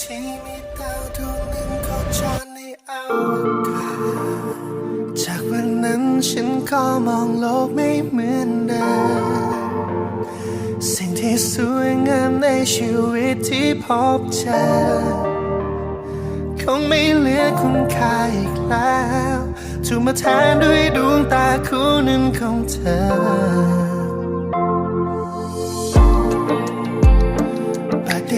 ที่มีดาวดวงหนึ่งโคจรในอวกาศจากวันนั้นฉันก็มองโลกไม่เหมือนเดิมสิ่งที่สวยงามในชีวิตที่พบเจอคงไม่เหลือคุณค่าอีกแล้วถูกมาแทนด้วยดวงตาคู่หนึ่งของเธอ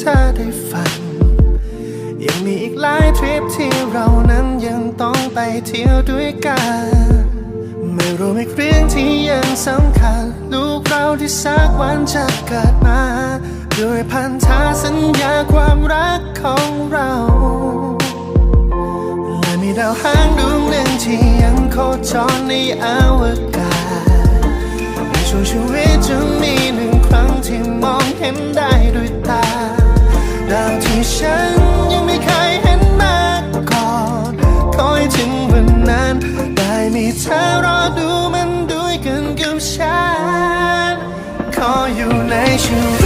เธอได้ฟัง ยังมีอีกหลายทริปที่เรานั้นยังต้องไปเที่ยวด้วยกัน ไม่รู้อีกเรื่องที่ยังสำคัญ ลูกเราที่สักวันจะเกิดมา ด้วยพันธาสัญญาความรักของเราและมีดาวหางดวงหนึ่งที่ยังโคจรในอวกาศในช่วงชีวิตจะมีหนึ่งครั้ง อ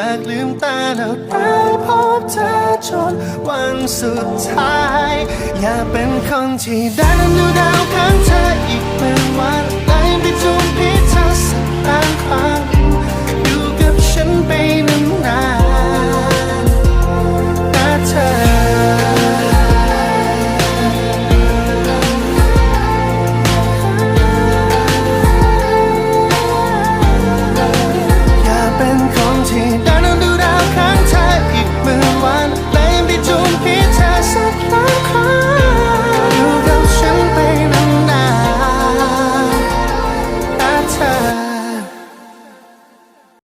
อยากลืมตาแล้วได้พบเธอจนวันสุดท้าย อยากเป็นคนที่ได้นั้นดูดาวข้างเธออีกเป็นวัน